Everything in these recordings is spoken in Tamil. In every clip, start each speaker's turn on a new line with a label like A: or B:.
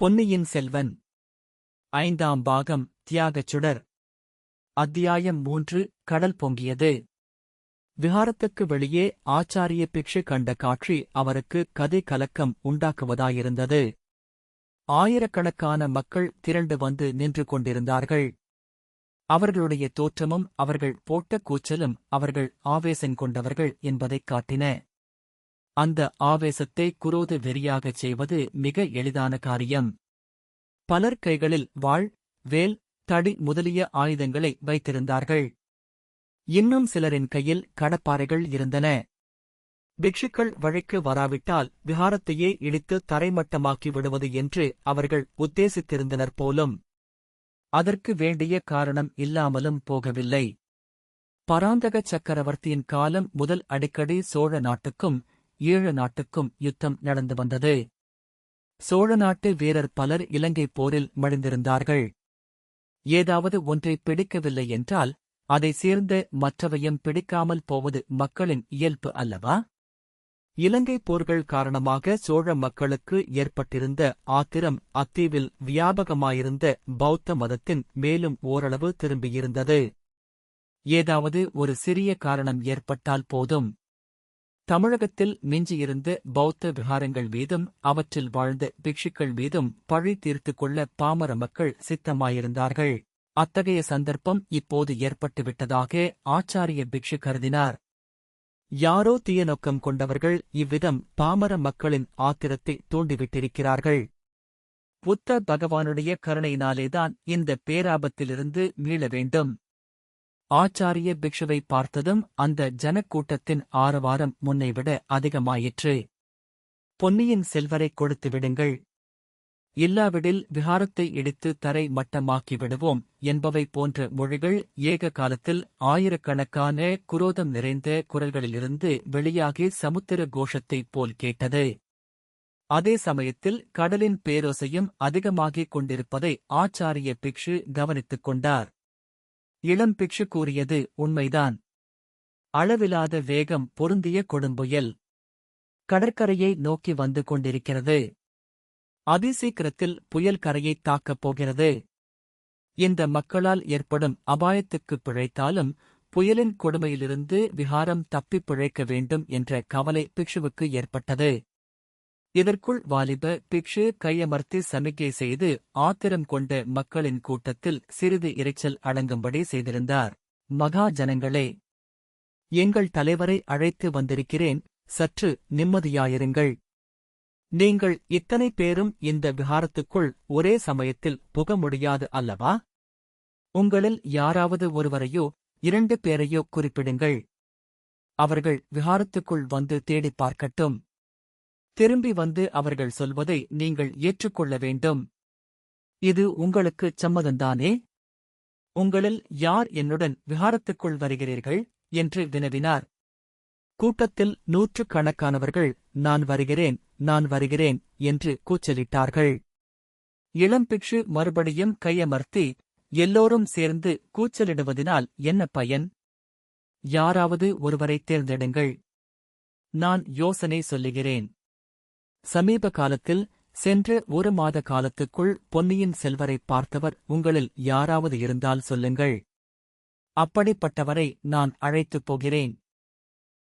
A: பொன்னியின் செல்வன். ஐந்தாம் பாகம் தியாகச் சுடர். அத்தியாயம் மூன்று கடல் பொங்கியது. விஹாரத்துக்கு வெளியே ஆச்சாரிய பிக்ஷு கண்ட காட்சி அவருக்கு கதை கலக்கம் உண்டாக்குவதாயிருந்தது. ஆயிரக்கணக்கான மக்கள் திரண்டு வந்து நின்று கொண்டிருந்தார்கள். அவர்களுடைய தோற்றமும் அவர்கள் போட்ட கூச்சலும் அவர்கள் ஆவேசம் கொண்டவர்கள் என்பதைக் காட்டின. அந்த ஆவேசத்தை குரோத வெறியாகச் செய்வது மிக எளிதான காரியம். பலர் கைகளில் வாள் வேல் தடி முதலிய ஆயுதங்களை வைத்திருந்தார்கள். இன்னும் சிலரின் கையில் கடப்பாறைகள் இருந்தன. பிக்ஷுக்கள் வழிக்கு வராவிட்டால் விஹாரத்தையே இடித்து தரைமட்டமாக்கி விடுவது என்று அவர்கள் உத்தேசித்திருந்தனர் போலும். அதற்கு வேண்டிய காரணம் இல்லாமலும் போகவில்லை. பராந்தக சக்கரவர்த்தியின் காலம் முதல் அடிக்கடி சோழ நாட்டுக்கும் ஈழ நாட்டுக்கும் யுத்தம் நடந்து வந்தது. சோழ நாட்டு வீரர் பலர் இலங்கை போரில் மடிந்திருந்தார்கள். ஏதாவது ஒன்றை பிடிக்கவில்லை என்றால் அதை சேர்ந்த மற்றவையும் பிடிக்காமல் போவது மக்களின் இயல்பு அல்லவா? இலங்கை போர்கள் காரணமாக சோழ மக்களுக்கு ஏற்பட்டிருந்த ஆத்திரம் அத்தீவில் வியாபகமாயிருந்த பௌத்த மதத்தின் மேலும் ஓரளவு திரும்பியிருந்தது. ஏதாவது ஒரு சிறிய காரணம் ஏற்பட்டால் போதும். தமிழகத்தில் மிஞ்சியிருந்த பௌத்த விகாரங்கள் மீதும் அவற்றில் வாழ்ந்த பிக்ஷுக்கள் மீதும் பழி தீர்த்து கொள்ள பாமர மக்கள் சித்தமாயிருந்தார்கள். அத்தகைய சந்தர்ப்பம் இப்போது ஏற்பட்டுவிட்டதாக ஆச்சாரிய பிக்ஷு கருதினார். யாரோ தீய நோக்கம் கொண்டவர்கள் இவ்விதம் பாமர மக்களின் ஆத்திரத்தை தூண்டிவிட்டிருக்கிறார்கள். புத்த பகவானுடைய கருணையினாலேதான் இந்த பேராபத்திலிருந்து மீள வேண்டும். ஆச்சாரிய பிக்ஷுவை பார்த்ததும் அந்த ஜனக்கூட்டத்தின் ஆரவாரம் முன்னைவிட அதிகமாயிற்று. பொன்னியின் செல்வரை கொடுத்து விடுங்கள். இல்லாவிடில் விஹாரத்தை இடித்து தரை மட்டமாக்கி விடுவோம் என்பவை போன்ற மொழிகள் ஏக காலத்தில் ஆயிரக்கணக்கான குரோதம் நிறைந்த குரல்களிலிருந்து வெளியாகி சமுத்திர கோஷத்தைப் போல் கேட்டது. அதே சமயத்தில் கடலின் பேரோசையும் அதிகமாகிக் கொண்டிருப்பதை ஆச்சாரிய பிக்ஷு கவனித்துக் கொண்டார். இளம் பிக்ஷு கூறியது உண்மைதான். அளவிலாத வேகம் பொருந்திய கொடும்புயல். கடற்கரையை நோக்கி வந்து கொண்டிருக்கிறது. அதிசீக்கிரத்தில் புயல் கரையை தாக்கப் போகிறது. இந்த மக்களால் ஏற்படும் அபாயத்துக்கு பிழைத்தாலும் புயலின் கொடுமையிலிருந்து விஹாரம் தப்பிப் பிழைக்க வேண்டும் என்ற கவலை பிக்ஷுவுக்கு ஏற்பட்டது. இதற்குள் வாலிப பிக்ஷு கையமர்த்தி சமிக்கை செய்து ஆத்திரம் கொண்ட மக்களின் கூட்டத்தில் சிறிது இரைச்சல் அடங்கும்படி செய்திருந்தார். மகா ஜனங்களே எங்கள் தலைவரை அழைத்து வந்திருக்கிறேன். சற்று நிம்மதியாயிருங்கள். நீங்கள் இத்தனை பேரும் இந்த விஹாரத்துக்குள் ஒரே சமயத்தில் புக முடியாது அல்லவா? உங்களில் யாராவது ஒருவரையோ இரண்டு பேரையோ குறிப்பிடுங்கள். அவர்கள் விஹாரத்துக்குள் வந்து தேடிப் பார்க்கட்டும். திரும்பி வந்து அவர்கள் சொல்வதை நீங்கள் ஏற்றுக்கொள்ள வேண்டும். இது உங்களுக்கு சம்மதந்தானே? உங்களில் யார் என்னுடன் விஹாரத்துக்குள் வருகிறீர்கள் என்று வினவினார். கூட்டத்தில் நூற்றுக்கணக்கானவர்கள் நான் வருகிறேன் நான் வருகிறேன் என்று கூச்சலிட்டார்கள். இளம்பிக்ஷு மறுபடியும் கையமர்த்தி எல்லோரும் சேர்ந்து கூச்சலிடுவதினால் என்ன பயன்? யாராவது ஒருவரை தேர்ந்தெடுங்கள். நான் யோசனை சொல்லுகிறேன். சமீப காலத்தில் சென்ற ஒரு மாத காலத்துக்குள் பொன்னியின் செல்வரை பார்த்தவர் உங்களில் யாராவது இருந்தால் சொல்லுங்கள். அப்படிப்பட்டவரை நான் அழைத்துப் போகிறேன்.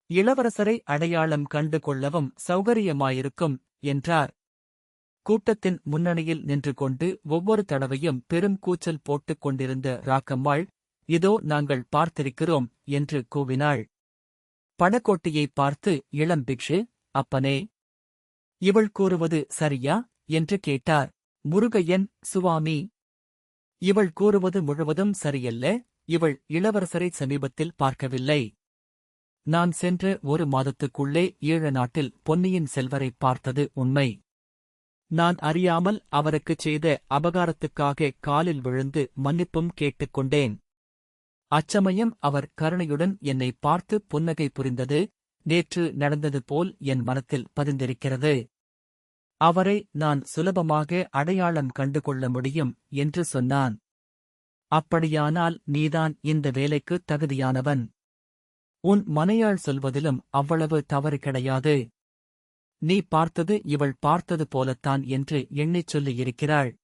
A: இளவரசரை அடையாளம் கண்டு கொள்ளவும் சௌகரியமாயிருக்கும் என்றார். கூட்டத்தின் முன்னணியில் நின்று கொண்டு ஒவ்வொரு தடவையும் பெரும் கூச்சல் போட்டுக் கொண்டிருந்த ராக்கம்மாள் இதோ நாங்கள் பார்த்திருக்கிறோம் என்று கூவினாள். படக்கோட்டியை பார்த்து இளம் பிக்ஷு அப்பனே இவள் கூறுவது சரியா? என்று கேட்டார். முருகையன் சுவாமி இவள் கூறுவது முழுவதும் சரியல்ல. இவள் இளவரசரை சமீபத்தில் பார்க்கவில்லை. நான் சென்ற ஒரு மாதத்துக்குள்ளே ஈழ நாட்டில் பொன்னியின் செல்வரை பார்த்தது உண்மை. நான் அறியாமல் அவருக்குச் செய்த அபகாரத்துக்காக காலில் விழுந்து மன்னிப்பும் கேட்டுக்கொண்டேன். அச்சமயம் அவர் கருணையுடன் என்னை பார்த்து புன்னகை புரிந்தது. நேற்று நடந்தது போல் என் மனத்தில் பதிந்திருக்கிறது. அவரை நான் சுலபமாக அடையாளம் கண்டு கொள்ள முடியும் என்று சொன்னான். அப்படியானால் நீதான் இந்த வேலைக்கு தகுதியானவன். உன் மனையாள் சொல்வதிலும் அவ்வளவு தவறு கிடையாது. நீ பார்த்தது இவள் பார்த்தது போலத்தான் என்று எண்ணிச் சொல்லியிருக்கிறாள்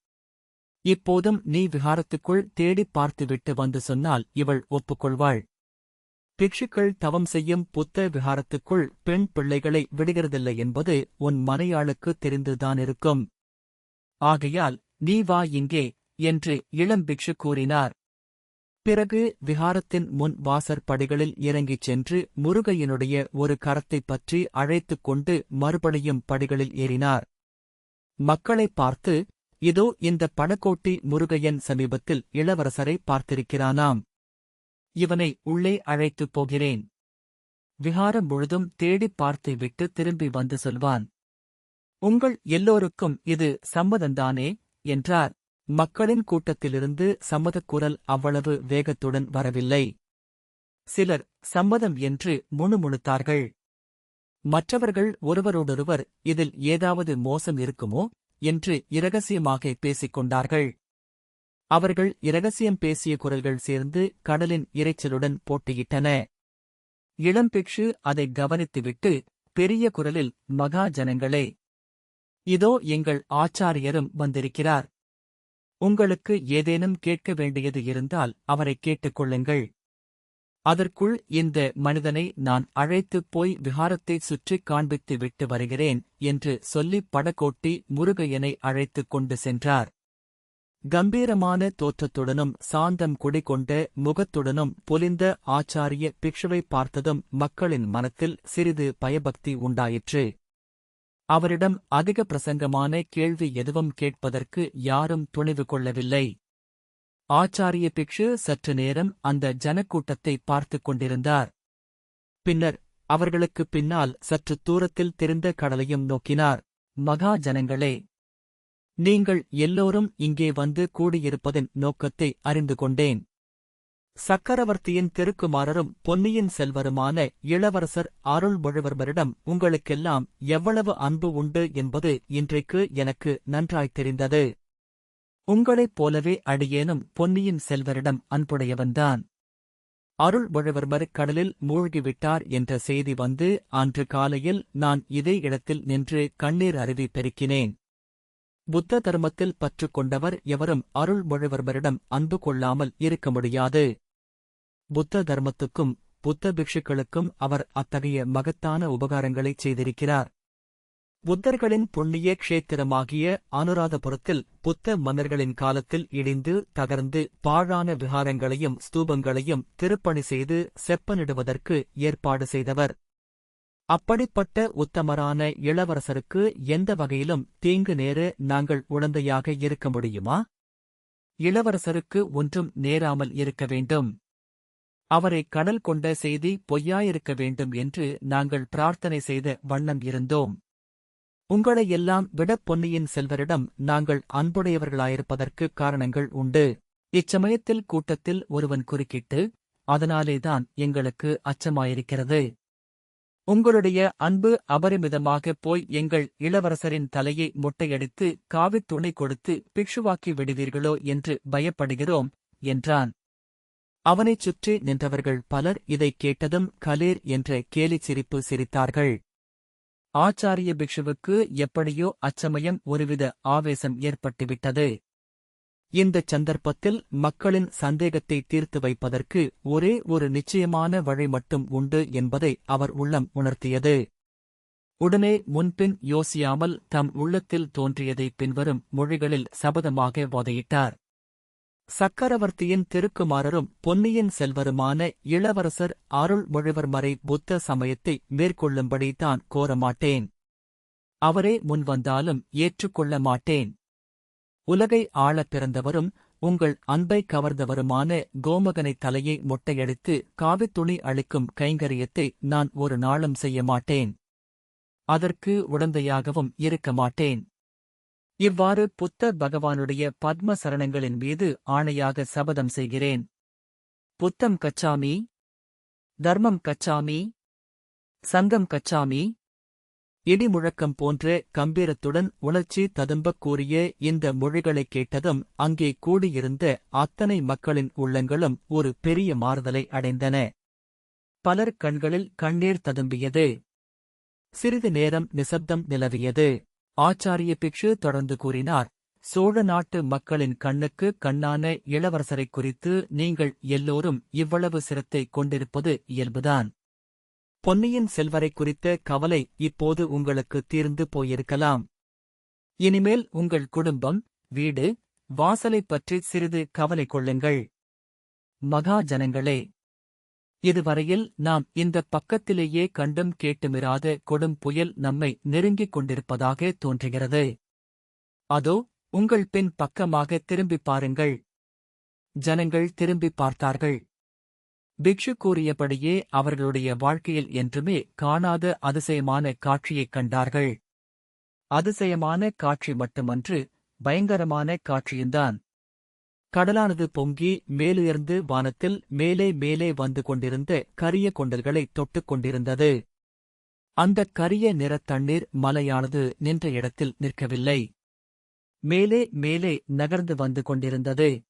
A: இப்போதும் நீ விஹாரத்துக்குள் தேடிப் பார்த்துவிட்டு வந்து சொன்னால் இவள் ஒப்புக்கொள்வாள். பிக்ஷுக்கள் தவம் செய்யும் புத்த விஹாரத்துக்குள் பெண் பிள்ளைகளை விடுகிறதில்லை என்பது உன் மனையாளுக்கு தெரிந்துதான் இருக்கும். ஆகையால் நீ வா இங்கே என்று இளம் பிக்ஷு கூறினார். பிறகு விஹாரத்தின் முன் வாசற்படிகளில் இறங்கிச் சென்று முருகையனுடைய ஒரு கரத்தைப் பற்றி அழைத்துக் கொண்டு மறுபடியும் படிகளில் ஏறினார். மக்களைப் பார்த்து இதோ இந்த படக்கோட்டி முருகையன் சமீபத்தில் இளவரசரை பார்த்திருக்கிறானாம். இவனை உள்ளே அழைத்துப் போகிறேன். விஹாரம் முழுதும் தேடிப் பார்த்து விட்டு திரும்பி வந்து சொல்வான். உங்கள் எல்லோருக்கும் இது சம்மதந்தானே? என்றார். மக்களின் கூட்டத்திலிருந்து சம்மதக் குரல் அவ்வளவு வேகத்துடன் வரவில்லை. சிலர் சம்மதம் என்று முணுமுணுத்தார்கள். மற்றவர்கள் ஒருவரோடொருவர் இதில் ஏதாவது மோசம் இருக்குமோ? என்று இரகசியமாக பேசிக் கொண்டார்கள். அவர்கள் இரகசியம் பேசிய குரல்கள் சேர்ந்து கடலின் இரைச்சலுடன் போட்டியிட்டன. இளம்பிக்ஷு அதை கவனித்துவிட்டு பெரிய குரலில் மகா ஜனங்களே இதோ எங்கள் ஆச்சாரியரும் வந்திருக்கிறார். உங்களுக்கு ஏதேனும் கேட்க வேண்டியது இருந்தால் அவரை கேட்டுக்கொள்ளுங்கள் அதற்குள் இந்த மனிதனை நான் அழைத்துப் போய் விஹாரத்தைச் சுற்றிக் காண்பித்து விட்டு வருகிறேன் என்று சொல்லிப் படகோட்டி முருகையனை அழைத்துக் கொண்டு சென்றார். கம்பீரமான தோற்றத்துடனும் சாந்தம் குடிகொண்ட முகத்துடனும் பொலிந்த ஆச்சாரிய பிக்ஷுவை பார்த்ததும் மக்களின் மனத்தில் சிறிது பயபக்தி உண்டாயிற்று. அவரிடம் அதிக பிரசங்கமான கேள்வி எதுவும் கேட்பதற்கு யாரும் துணிவு கொள்ளவில்லை. ஆச்சாரிய பிக்ஷு சற்று நேரம் அந்த ஜனக்கூட்டத்தை பார்த்துக் கொண்டிருந்தார். பின்னர் அவர்களுக்குப் பின்னால் சற்று தூரத்தில் தெரிந்த கடலையும் நோக்கினார். மகா ஜனங்களே நீங்கள் எல்லோரும் இங்கே வந்து கூடியிருப்பதன் நோக்கத்தை அறிந்து கொண்டேன். சக்கரவர்த்தியின் திருக்குமாரரும் பொன்னியின் செல்வருமான இளவரசர் அருள்மொழிவர்மரிடம் உங்களுக்கெல்லாம் எவ்வளவு அன்பு உண்டு என்பது இன்றைக்கு எனக்கு நன்றாய்த் தெரிந்தது. உங்களைப் போலவே அடியேனும் பொன்னியின் செல்வரிடம் அன்புடையவன்தான் அருள்மொழிவர்மர் கடலில் மூழ்கிவிட்டார் என்ற செய்தி வந்து அன்று காலையில் நான் இதே இடத்தில் நின்று கண்ணீர் அருவி பெருக்கினேன். புத்த தர்மத்தில் பற்று கொண்டவர் எவரும் அருள்மொழிவர்மரிடம் அன்பு கொள்ளாமல் இருக்க முடியாது. புத்த தர்மத்துக்கும் புத்த பிக்ஷுக்களுக்கும் அவர் அத்தகைய மகத்தான உபகாரங்களைச் செய்திருக்கிறார். புத்தர்களின் புண்ணிய க்ஷேத்திரமாகிய அனுராதபுரத்தில் புத்த மன்னர்களின் காலத்தில் இடிந்து தகர்ந்து பாழான விகாரங்களையும் ஸ்தூபங்களையும் திருப்பணி செய்து செப்பனிடுவதற்கு ஏற்பாடு செய்தவர். அப்படிப்பட்ட உத்தமரான இளவரசருக்கு எந்த வகையிலும் தீங்கு நேர நாங்கள் உடந்தையாக இருக்க முடியுமா? இளவரசருக்கு ஒன்றும் நேராமல் இருக்க வேண்டும். அவரை கடல் கொண்ட செய்தி பொய்யாயிருக்க வேண்டும் என்று நாங்கள் பிரார்த்தனை செய்த வண்ணம் இருந்தோம். உங்களையெல்லாம் விட பொன்னியின் செல்வரிடம் நாங்கள் அன்புடையவர்களாயிருப்பதற்கு காரணங்கள் உண்டு. இச்சமயத்தில் கூட்டத்தில் ஒருவன் குறுக்கிட்டு அதனாலேதான் எங்களுக்கு அச்சமாயிருக்கிறது. உங்களுடைய அன்பு அபரிமிதமாக போய் எங்கள் இளவரசரின் தலையை முட்டையடித்து காவித் துணை கொடுத்து பிக்ஷுவாக்கி விடுவீர்களோ என்று பயப்படுகிறோம் என்றான். அவனைச் சுற்றி நின்றவர்கள் பலர் இதைக் கேட்டதும் கலீர் என்ற கேலிச் சிரிப்பு சிரித்தார்கள். ஆச்சாரிய பிக்ஷுவுக்கு எப்படியோ அச்சமயம் ஒருவித ஆவேசம் ஏற்பட்டுவிட்டது. இந்தச் சந்தர்ப்பத்தில் மக்களின் சந்தேகத்தை தீர்த்து வைப்பதற்கு ஒரே ஒரு நிச்சயமான வழி மட்டும் உண்டு என்பதை அவர் உள்ளம் உணர்த்தியது. உடனே முன்பின் யோசியாமல் தம் உள்ளத்தில் தோன்றியதை பின்வரும் மொழிகளில் சபதமாக வாதையிட்டார். சக்கரவர்த்தியின் திருக்குமாரரும் பொன்னியின் செல்வருமான இளவரசர் அருள்மொழிவர்மரை புத்த சமயத்தை மேற்கொள்ளும்படி தான் கோரமாட்டேன். அவரே முன்வந்தாலும் ஏற்றுக்கொள்ள மாட்டேன். உலகை ஆளப் பிறந்தவரும் உங்கள் அன்பை கவர்ந்தவருமான கோமகனை தலையை மொட்டையடித்து காவித்துணி அளிக்கும் கைங்கரியத்தை நான் ஒரு நாளும் செய்ய மாட்டேன். அதற்கு உடந்தையாகவும் இருக்க மாட்டேன். இவ்வாறு புத்த பகவானுடைய பத்ம சரணங்களின் மீது ஆணையாக சபதம் செய்கிறேன். புத்தம் கச்சாமி தர்மம் கச்சாமி சங்கம் கச்சாமி இடி முழக்கம் போன்ற கம்பீரத்துடன் உணர்ச்சி ததும்பக் கூறிய இந்த மொழிகளைக் கேட்டதும் அங்கே கூடியிருந்த அத்தனை மக்களின் உள்ளங்களும் ஒரு பெரிய மாறுதலை அடைந்தன. பலர் கண்களில் கண்ணீர் ததும்பியது. சிறிது நேரம் நிசப்தம் நிலவியது. ஆச்சாரிய பிக்ஷு தொடர்ந்து கூறினார் சோழ நாட்டு மக்களின் கண்ணுக்கு கண்ணான இளவரசரைக் குறித்து நீங்கள் எல்லோரும் இவ்வளவு சிரத்தை கொண்டிருப்பது இயல்புதான். பொன்னியின் செல்வரை குறித்த கவலை இப்போது உங்களுக்கு தீர்ந்து போயிருக்கலாம். இனிமேல் உங்கள் குடும்பம் வீடு வாசலைப் பற்றி சிறிது கவலை கொள்ளுங்கள். மகாஜனங்களே இதுவரையில் நாம் இந்த பக்கத்திலேயே கண்டும் கேட்டுமிராத கொடும் புயல் நம்மை நெருங்கிக் கொண்டிருப்பதாக தோன்றுகிறது. அதோ உங்கள் பின் பக்கமாக திரும்பிப் பாருங்கள். ஜனங்கள் திரும்பிப் பார்த்தார்கள். பிக்ஷு கூறியபடியே அவர்களுடைய வாழ்க்கையில் என்றுமே காணாத அதிசயமான காட்சியைக் கண்டார்கள். அதிசயமான காட்சி மட்டுமன்று பயங்கரமான காட்சியும்தான். கடலானது பொங்கி மேலுயர்ந்து வானத்தில் மேலே மேலே வந்து கொண்டிருந்த கரிய கொண்டல்களை தொட்டுக் கொண்டிருந்தது. அந்தக் கரிய நிறத் தண்ணீர் மலையானது நின்ற இடத்தில் நிற்கவில்லை. மேலே மேலே நகர்ந்து வந்து கொண்டிருந்தது.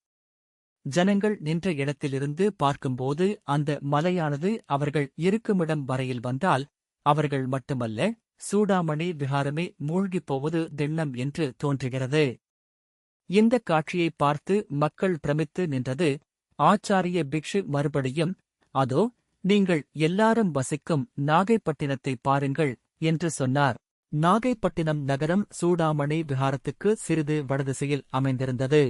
A: ஜனங்கள் நின்ற இடத்திலிருந்து பார்க்கும்போது அந்த மலையானது அவர்கள் இருக்குமிடம் வரையில் வந்தால் அவர்கள் மட்டுமல்ல சூடாமணி விகாரமே மூழ்கிப் போவது திண்ணம் என்று தோன்றுகிறது. இந்தக் காட்சியைப் பார்த்து மக்கள் பிரமித்து நின்றது ஆச்சாரிய பிக்ஷு மறுபடியும் அதோ நீங்கள் எல்லாரும் வசிக்கும் நாகைப்பட்டினத்தை பாருங்கள் என்று சொன்னார். நாகைப்பட்டினம் நகரம் சூடாமணி விகாரத்துக்கு சிறிது வடதிசையில் அமைந்திருந்தது.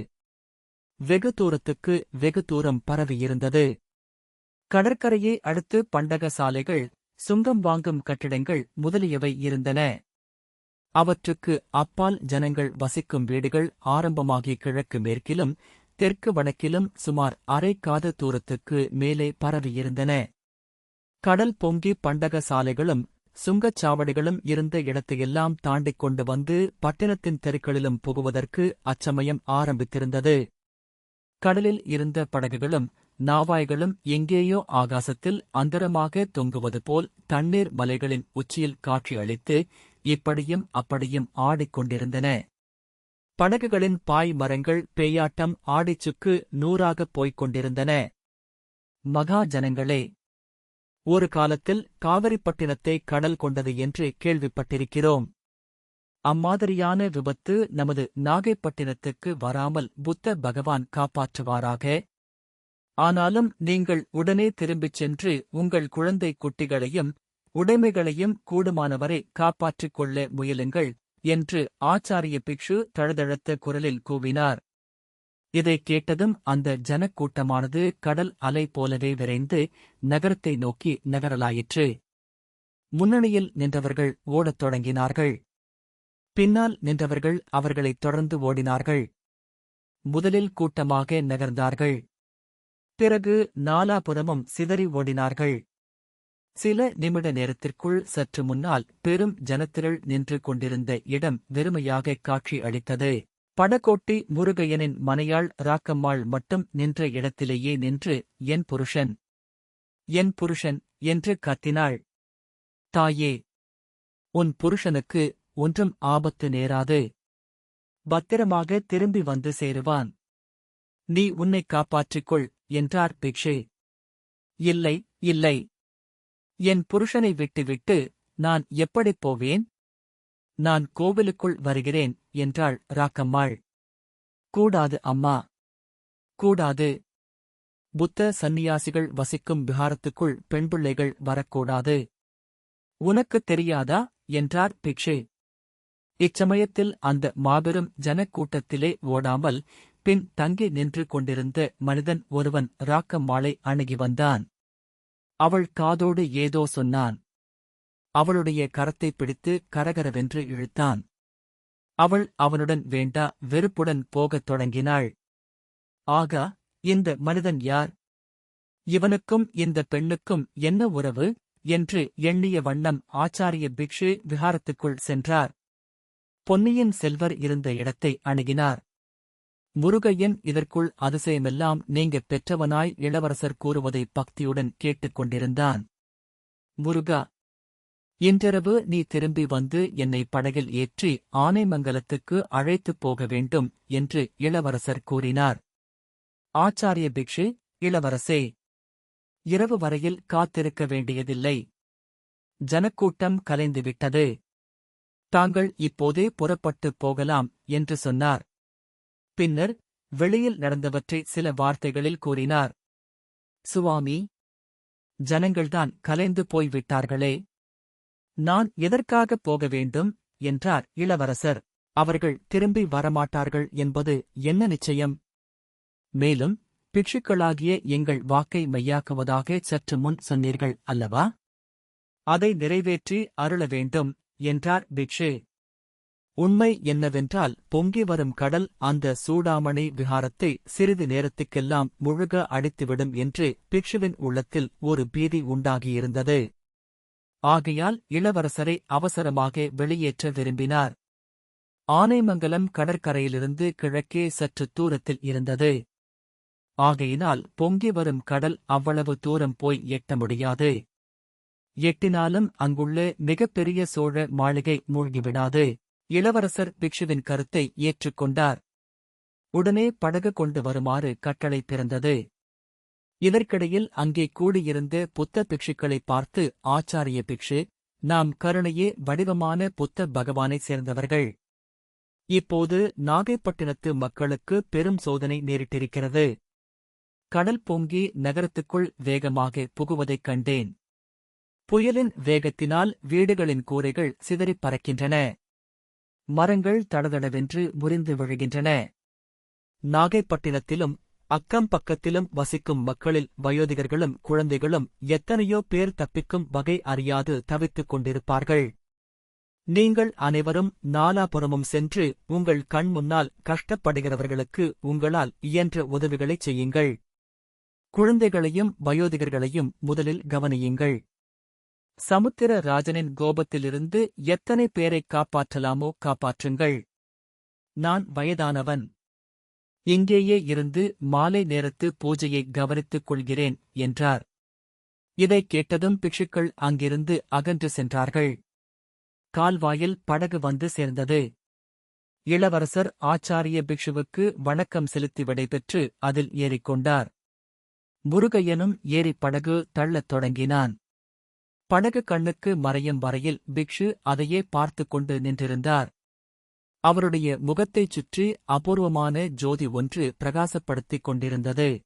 A: வெகு தூரத்துக்கு வெகு தூரம் பரவியிருந்தது. கடற்கரையை அடுத்து பண்டக சாலைகள் சுங்கம் வாங்கும் கட்டிடங்கள் முதலியவை இருந்தன. அவற்றுக்கு அப்பால் ஜனங்கள் வசிக்கும் வீடுகள் ஆரம்பமாகி கிழக்கு மேற்கிலும் தெற்கு வடக்கிலும் சுமார் அரை காத தூரத்துக்கு மேலே பரவியிருந்தன. கடல் பொங்கி பண்டக சாலைகளும் சுங்கச்சாவடிகளும் இருந்த இடத்தையெல்லாம் தாண்டிக் கொண்டு வந்து பட்டினத்தின் தெருக்களிலும் புகுவதற்கு அச்சமயம் ஆரம்பித்திருந்தது. கடலில் இருந்த படகுகளும் நாவாய்களும் எங்கேயோ ஆகாசத்தில் அந்தரமாக தொங்குவது போல் தண்ணீர் மலைகளின் உச்சியில் காட்சி அளித்து இப்படியும் அப்படியும் ஆடிக்கொண்டிருந்தன படகுகளின் பாய் மரங்கள் பேயாட்டம் ஆடிச்சுக்கு நூறாகப் போய்க் கொண்டிருந்தன. மகாஜனங்களே ஒரு காலத்தில் காவிரிப்பட்டினத்தை கடல் கொண்டது என்று கேள்விப்பட்டிருக்கிறோம். அம்மாதிரியான விபத்து நமது நாகைப்பட்டினத்துக்கு வராமல் புத்த பகவான் காப்பாற்றுவாராக. ஆனாலும் நீங்கள் உடனே திரும்பிச் சென்று உங்கள் குழந்தை குட்டிகளையும் உடைமைகளையும் கூடுமானவரை காப்பாற்றிக் கொள்ள முயலுங்கள் என்று ஆச்சாரிய பிக்ஷு தழுதழுத்த குரலில் கூவினார். இதைக் கேட்டதும் அந்த ஜனக்கூட்டமானது கடல் அலை போலவே விரைந்து நகரத்தை நோக்கி நகரலாயிற்று. முன்னணியில் நின்றவர்கள் ஓடத் தொடங்கினார்கள். பின்னால் நின்றவர்கள் அவர்களைத் தொடர்ந்து ஓடினார்கள். முதலில் கூட்டமாக நகர்ந்தார்கள். பிறகு நாலாபுறமும் சிதறி ஓடினார்கள். சில நிமிட நேரத்திற்குள் சற்று முன்னால் பெரும் ஜனத்திரள் நின்று கொண்டிருந்த இடம் வெறுமையாக காட்சி அளித்தது. படகோட்டி முருகையனின் மனையாள் ராக்கம்மாள் மட்டும் நின்ற இடத்திலேயே நின்று என் புருஷன் என் புருஷன் என்று கத்தினாள். தாயே உன் புருஷனுக்கு ஒன்றும் ஆபத்து நேராது. பத்திரமாக திரும்பி வந்து சேருவான். நீ உன்னை காப்பாற்றிக்கொள் என்றார் பிக்ஷே. இல்லை இல்லை. என் புருஷனை விட்டுவிட்டு நான் எப்படிப் போவேன்? நான் கோவிலுக்குள் வருகிறேன் என்றாள் ராக்கம்மாள். கூடாது அம்மா. கூடாது. புத்த சந்நியாசிகள் வசிக்கும் விஹாரத்துக்குள் பெண்பிள்ளைகள் வரக்கூடாது. உனக்குத் தெரியாதா? என்றார் பிக்ஷே. இச்சமயத்தில் அந்த மாபெரும் ஜனக்கூட்டத்திலே ஓடாமல் பின் தங்கி நின்று கொண்டிருந்த மனிதன் ஒருவன் ராக்கம்மாளை அணுகி வந்தான். அவள் காதோடு ஏதோ சொன்னான். அவளுடைய கரத்தைப் பிடித்து கரகரவென்று இழுத்தான். அவள் அவனுடன் வேண்டா வெறுப்புடன் போகத் தொடங்கினாள். ஆகா இந்த மனிதன் யார்? இவனுக்கும் இந்த பெண்ணுக்கும் என்ன உறவு? என்று எண்ணிய வண்ணம் ஆச்சாரிய பிக்ஷு விஹாரத்துக்குள் சென்றார். பொன்னியின் செல்வர் இருந்த இடத்தை அணுகினார். முருகையன் இதற்குள் அதிசயமெல்லாம் நீங்க பெற்றவனாய் இளவரசர் கூறுவதை பக்தியுடன் கேட்டுக் கொண்டிருந்தான். முருகா இன்றிரவு நீ திரும்பி வந்து என்னை படகில் ஏற்றி ஆனைமங்கலத்துக்கு அழைத்துப் போக வேண்டும் என்று இளவரசர் கூறினார். ஆச்சாரிய பிக்ஷு இளவரசே இரவு வரையில் காத்திருக்க வேண்டியதில்லை. ஜனக்கூட்டம் கலைந்துவிட்டது. தாங்கள் இப்போதே புறப்பட்டுப் போகலாம் என்று சொன்னார். பின்னர் வெளியில் நடந்தவற்றை சில வார்த்தைகளில் கூறினார். சுவாமி ஜனங்கள்தான் கலைந்து போய்விட்டார்களே. நான் எதற்காகப் போக வேண்டும்? என்றார் இளவரசர். அவர்கள் திரும்பி வரமாட்டார்கள் என்பது என்ன நிச்சயம்? மேலும் பிட்சுக்களாகிய எங்கள் வாக்கை மையாக்குவதாக சற்று முன் சொன்னீர்கள் அல்லவா? அதை நிறைவேற்றி அருள வேண்டும். என்றார் பிக்ஷு. உண்மை என்னவென்றால் பொங்கி வரும் கடல் அந்த சூடாமணி விஹாரத்தை சிறிது நேரத்துக்கெல்லாம் முழுக அடித்துவிடும் என்று பிக்ஷுவின் உள்ளத்தில் ஒரு பீதி உண்டாகியிருந்தது. ஆகையால் இளவரசரை அவசரமாக வெளியேற்ற விரும்பினார். ஆனைமங்கலம் கடற்கரையிலிருந்து கிழக்கே சற்று தூரத்தில் இருந்தது. ஆகையினால் பொங்கி வரும் கடல் அவ்வளவு தூரம் போய் எட்ட முடியாது. எட்டினாலும் அங்குள்ள மிகப்பெரிய சோழ மாளிகை மூழ்கிவிடாது. இளவரசர் பிக்ஷுவின் கருத்தை ஏற்றுக்கொண்டார். உடனே படகு கொண்டு வருமாறு கட்டளை பிறந்தது இதற்கிடையில் அங்கே கூடியிருந்த புத்த பிக்ஷுக்களை பார்த்து ஆச்சாரிய பிக்ஷு நாம் கருணையே வடிவமான புத்த பகவானைச் சேர்ந்தவர்கள். இப்போது நாகைப்பட்டினத்து மக்களுக்கு பெரும் சோதனை நேரிட்டிருக்கிறது. கடல் பொங்கி நகரத்துக்குள் வேகமாக புகுவதைக் கண்டேன். புயலின் வேகத்தினால் வீடுகளின் கூரைகள் சிதறிப் பறக்கின்றன. மரங்கள் தடதடவென்று முறிந்து விழுகின்றன. நாகைப்பட்டினத்திலும் அக்கம் பக்கத்திலும் வசிக்கும் மக்களில் வயோதிகர்களும் குழந்தைகளும் எத்தனையோ பேர் தப்பிக்கும் வகை அறியாது தவித்துக் கொண்டிருப்பார்கள். நீங்கள் அனைவரும் நாலாபுறமும் சென்று உங்கள் கண் முன்னால் கஷ்டப்படுகிறவர்களுக்கு உங்களால் இயன்ற உதவிகளைச் செய்யுங்கள். குழந்தைகளையும் வயோதிகர்களையும் முதலில் கவனியுங்கள். சமுத்திர ராஜனின் கோபத்திலிருந்து எத்தனை பேரைக் காப்பாற்றலாமோ காப்பாற்றுங்கள். நான் வயதானவன். இங்கேயே இருந்து மாலை நேரத்து பூஜையை கவனித்துக் கொள்கிறேன் என்றார். இதைக் கேட்டதும் பிக்ஷுக்கள் அங்கிருந்து அகன்று சென்றார்கள். கால்வாயில் படகு வந்து சேர்ந்தது. இளவரசர் ஆச்சாரிய பிக்ஷுவுக்கு வணக்கம் செலுத்தி விடைபெற்று அதில் ஏறிக்கொண்டார். முருகையனும் ஏறிப் படகு தள்ளத் தொடங்கினான். படகு கண்ணுக்கு மறையும் வரையில் பிக்ஷு அதையே பார்த்து கொண்டு நின்றிருந்தார். அவருடைய முகத்தைச் சுற்றி அபூர்வமான ஜோதி ஒன்று பிரகாசப்படுத்திக் கொண்டிருந்தது.